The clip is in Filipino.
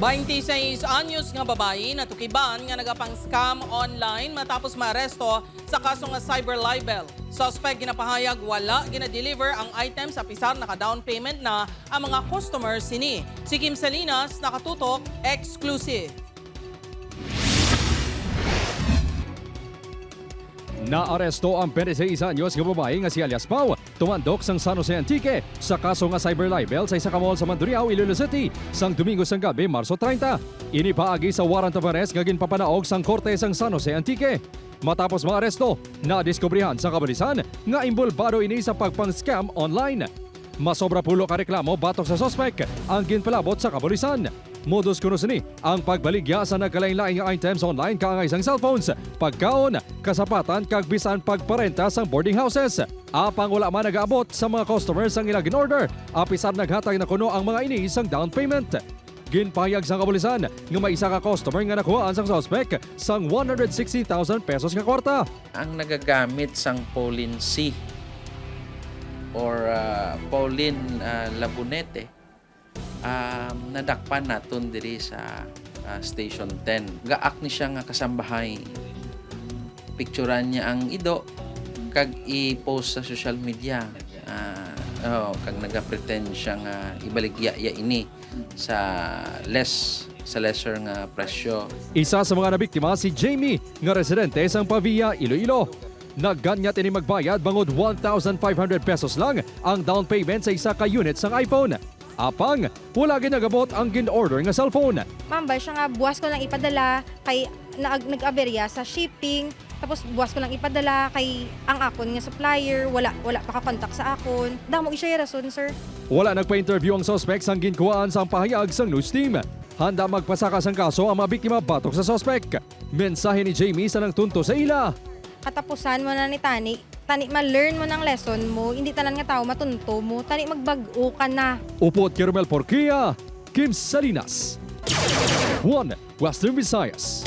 26 anyos nga babae na tukiban nga nagapang scam online matapos maaresto sa kaso nga cyber libel. Suspect ginapahayag wala ginadeliver ang item sa pisar naka-down payment na ang mga customers sini. Si Kim Salinas nakatutok exclusive. Naaresto ang 26 anyos nga babae nga si alias Pau, tumandok sang San Jose Antique sa kaso nga cyber libel sa isa ka mall sa Mandurriao, Iloilo City, sang Domingo sang gabi, Marso 30. Inipaagi sa warrant of arrest nga ginpapanaog sang korte sang San Jose Antique. Matapos maaresto, nadiskubrihan sa kabalisan nga imbulbado ini sa pagpang-scam online. Masobra pulo ka reklamo batok sa sospek ang ginpalabot sa kabulisan. Modus kuno sini ang pagbaligya sa nagkalain-laing nga items online kaangay isang cellphones, pagkaon, kasapatan kag bisan pagparenta sang boarding houses. Apang wala man nagaabot sa mga customers ang ilang order, apisar naghatag na kuno ang mga ini isang down payment. Ginpahayag sa kabulisan nga may isa ka customer nga nakuhaan sang suspect sang 160,000 pesos nga kwarta. ang nagagamit sang Pauline C or uh, Pauline uh, Labunete um, nadakpan naton diri sa uh, Station 10. Gaak ni siya nga kasambahay. Picturean niya ang ido kag i-post sa social media. Ah, oh, kag naga-pretend siya nga ibaligya ya ini sa less sa lesser nga presyo. Isa sa mga nabiktima si Jamie, nga residente sang Pavia, Iloilo. Nagganyat ini magbayad bangod 1,500 pesos lang ang down payment sa isa ka unit sang iPhone. Apang, wala ginagabot ang gin-order nga cellphone. Ma'am, ba siya nga buwas ko lang ipadala kay naag nag-aberya sa shipping. Tapos buwas ko lang ipadala kay ang akon nga supplier, wala wala pa ka-contact sa akon. Damo isya rason, sir. Wala nagpa-interview ang suspect sang ginkuhaan sang pahayag sang news team. Handa magpasakas ang kaso ang mga biktima batok sa suspect. Mensahe ni Jamie sa nang tunto sa ila. Katapusan mo na ni Tani, Tani ma-learn mo ng lesson mo, hindi tanan nga tao matunto mo, Tani magbag-o ka na. Upot Kermel Porquia, Kim Salinas. 1. Western Visayas.